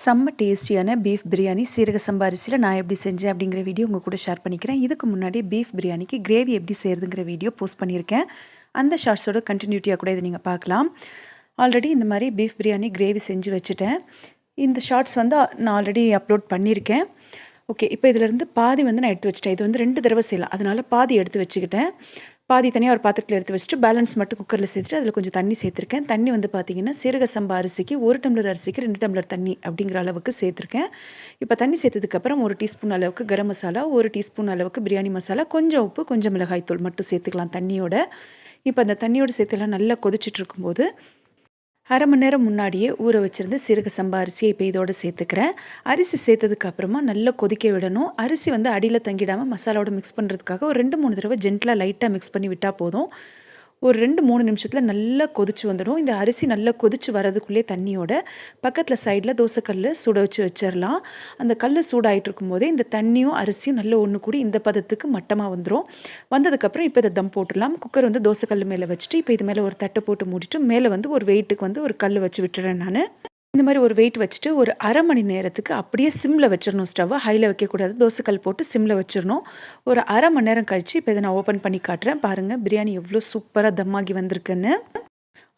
செம்ம டேஸ்டியான பீஃப் பிரியாணி சீரக சம்பா அரிசியில் நான் எப்படி செஞ்சேன் அப்படிங்கிற வீடியோ உங்கள் கூட ஷேர் பண்ணிக்கிறேன். இதுக்கு முன்னாடி பீஃப் பிரியாணிக்கு கிரேவி எப்படி செய்கிறதுங்கிற வீடியோ போஸ்ட் பண்ணியிருக்கேன். அந்த ஷார்ட்ஸோட கண்டினியூட்டியாக கூட இதை நீங்கள் பார்க்கலாம். ஆல்ரெடி இந்த மாதிரி பீஃப் பிரியாணி கிரேவி செஞ்சு வச்சுட்டேன். இந்த ஷார்ட்ஸ் வந்து நான் ஆல்ரெடி அப்லோட் பண்ணியிருக்கேன். ஓகே இப்போ இதிலேருந்து பாதி வந்து நான் எடுத்து வச்சுட்டேன். இது வந்து ரெண்டு தடவை செய்யலாம். அதனால் பாதி எடுத்து வச்சுக்கிட்டேன். பாதி தனியாக ஒரு பாத்திரத்தில் எடுத்து வச்சுட்டு பேலன்ஸ் மட்டும் குக்கரில் சேர்த்துட்டு அதில் கொஞ்சம் தண்ணி சேர்த்துருக்கேன். தண்ணி வந்து பார்த்திங்கன்னா சீரக சம்பா அரிசிக்கு ஒரு டம்ளர் அரிசிக்கு ரெண்டு டம்ளர் தண்ணி அப்படிங்கிற அளவுக்கு சேர்த்துருக்கேன். இப்போ தண்ணி சேர்த்ததுக்கப்புறம் ஒரு டீஸ்பூன் அளவுக்கு கரம் மசாலா ஒரு டீஸ்பூன் அளவுக்கு பிரியாணி மசாலா கொஞ்சம் உப்பு கொஞ்சம் மிளகாய்த்தூள் மட்டும் சேர்த்துக்கலாம் தண்ணியோட. இப்போ அந்த தண்ணியோடு சேர்த்துலாம் நல்லா கொதிச்சுட்டு இருக்கும்போது அரை மணி நேரம் முன்னாடியே ஊற வச்சுருந்து சீரக சம்பா அரிசியை இப்போ இதோடு சேர்த்துக்கிறேன். அரிசி சேர்த்ததுக்கு அப்புறமா நல்லா கொதிக்க விடணும். அரிசி வந்து அடியில் தங்கிடாமல் மசாலாவோட மிக்ஸ் பண்ணுறதுக்காக ஒரு ரெண்டு மூணு தடவை ஜென்டலாக லைட்டாக மிக்ஸ் பண்ணி விட்டால் போதும். ஒரு ரெண்டு மூணு நிமிஷத்தில் நல்லா கொதிச்சு வந்துடும். இந்த அரிசி நல்லா கொதிச்சு வரதுக்குள்ளே தண்ணியோட பக்கத்தில் சைடில் தோசைக்கல் சுட வச்சு வச்சிடலாம் அந்த கல் சூடாகிட்டு இருக்கும்போதே இந்த தண்ணியும் அரிசியும் நல்லா ஒன்று கூடி இந்த பதத்துக்கு மட்டமாக வந்துடும் வந்ததுக்கப்புறம் இப்போ இதை தம் போட்டுடலாம். குக்கர் வந்து தோசைக்கல் மேலே வச்சுட்டு இப்போ இது மேலே ஒரு தட்டை போட்டு மூடிட்டு மேலே வந்து ஒரு வெயிட்டுக்கு வந்து ஒரு கல் வச்சு விட்டுறேன் நான். இந்த மாதிரி ஒரு வெயிட் வச்சுட்டு ஒரு அரை மணி நேரத்துக்கு அப்படியே சிம்மில் வச்சிடணும் ஸ்டவ்வை ஹையில் வைக்கக்கூடாது. தோசைக்கல் போட்டு சிம்மில் வச்சிடணும். ஒரு அரை மணி நேரம் கழித்து இப்போ இதை நான் ஓப்பன் பண்ணி காட்டுறேன். பாருங்கள் பிரியாணி எவ்வளோ சூப்பராக தம்மாகி வந்திருக்குன்னு.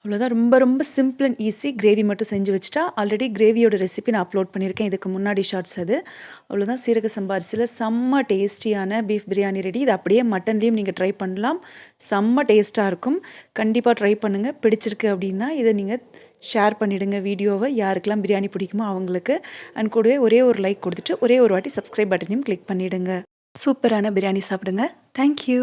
அவ்வளோதான் ரொம்ப ரொம்ப சிம்பிள் அண்ட் ஈஸி கிரேவி மட்டும் செஞ்சு வச்சுட்டா ஆல்ரெடி கிரேவியோட ரெசிபி நான் அப்லோட் பண்ணியிருக்கேன். இதுக்கு முன்னாடி ஷார்ட்ஸ் அது. அவ்வளோதான் சீரக சம்பாரிசியில் செம்ம டேஸ்டியான பீஃப் பிரியாணி ரெடி இது அப்படியே மட்டன்லேயும் நீங்கள் ட்ரை பண்ணலாம். செம்ம டேஸ்ட்டாக இருக்கும். கண்டிப்பாக ட்ரை பண்ணுங்கள் பிடிச்சிருக்கு அப்படின்னா இதை நீங்கள் ஷேர் பண்ணிவிடுங்க வீடியோவை. யாருக்கெல்லாம் பிரியாணி பிடிக்குமோ அவங்களுக்கு. அண்ட் கூடவே ஒரே ஒரு லைக் கொடுத்துட்டு ஒரே ஒரு வாட்டி சப்ஸ்கிரைப் பட்டனையும் கிளிக் பண்ணிவிடுங்க சூப்பரான பிரியாணி சாப்பிடுங்க. தேங்க்யூ